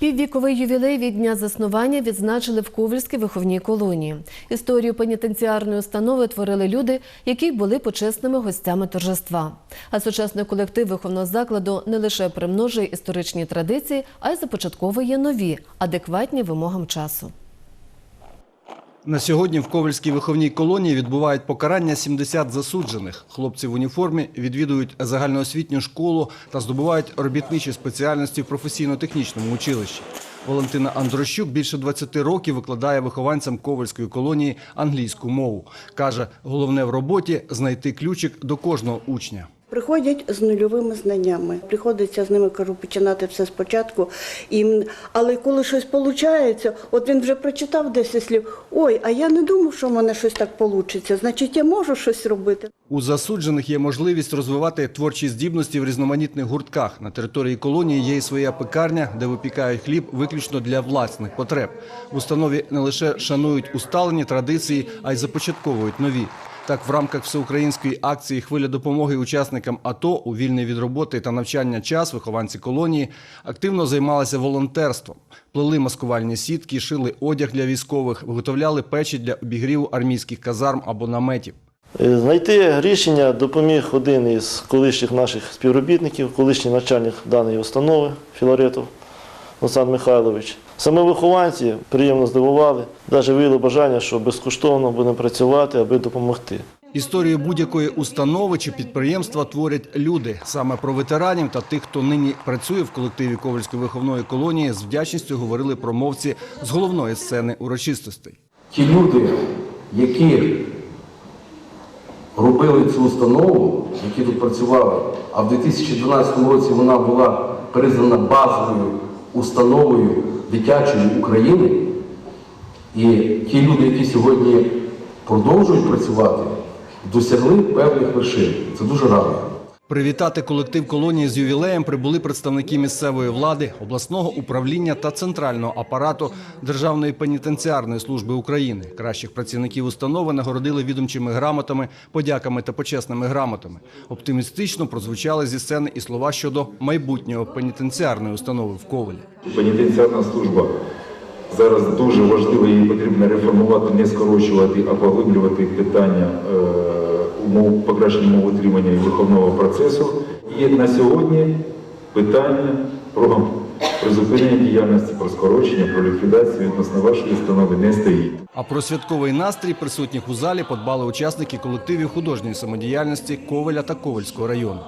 Піввіковий ювілей від дня заснування відзначили в Ковальській виховній колонії. Історію пенітенціарної установи творили люди, які були почесними гостями торжества. А сучасний колектив виховного закладу не лише примножує історичні традиції, а й започатковує нові, адекватні вимогам часу. На сьогодні в Ковальській виховній колонії відбувають покарання 70 засуджених. Хлопці в уніформі відвідують загальноосвітню школу та здобувають робітничі спеціальності в професійно-технічному училищі. Валентина Андрощук більше 20 років викладає вихованцям Ковальської колонії англійську мову. Каже, головне в роботі знайти ключик до кожного учня. Приходять з нульовими знаннями. Приходиться з ними кажу починати все спочатку. І, але коли щось виходить, от він вже прочитав 10 слів. Ой, а я не думав, що в мене щось так вийде. Значить, я можу щось робити. У засуджених є можливість розвивати творчі здібності в різноманітних гуртках. На території колонії є і своя пекарня, де випікають хліб виключно для власних потреб. В установі не лише шанують усталені традиції, а й започатковують нові. Так, в рамках всеукраїнської акції Хвиля допомоги учасникам АТО у вільний від роботи та навчання час вихованці колонії активно займалися волонтерством, плели маскувальні сітки, шили одяг для військових, виготовляли печі для обігріву армійських казарм або наметів. Е, Знайти рішення допоміг один із колишніх наших співробітників, колишній начальник даної установи Філаретов Олександр Михайлович. Саме вихованці приємно здивували, навіть виявили бажання, що безкоштовно будемо працювати, аби допомогти. Історію будь-якої установи чи підприємства творять люди. Саме про ветеранів та тих, хто нині працює в колективі Ковальської виховної колонії, з вдячністю говорили промовці з головної сцени урочистостей. Ті люди, які робили цю установу, які тут працювали, а в 2012 році вона була признана базовою установою дитячої України, і ті люди, які сьогодні продовжують працювати, досягли певних вершин. Це дуже радує. Привітати колектив колонії з ювілеєм прибули представники місцевої влади, обласного управління та центрального апарату Державної пенітенціарної служби України. Кращих працівників установи нагородили відомчими грамотами, подяками та почесними грамотами. Оптимістично прозвучали зі сцени і слова щодо майбутнього пенітенціарної установи в Ковалі. Пенітенціарна служба зараз дуже важлива, її потрібно реформувати, не скорочувати, а поглиблювати питання е, умов покращення утримання і виховного процесу. І на сьогодні питання про призупинення діяльності, про скорочення, про ліквідацію відносно вашої установи не стоїть. А про святковий настрій присутніх у залі подбали учасники колективів художньої самодіяльності Ковеля та Ковельського району.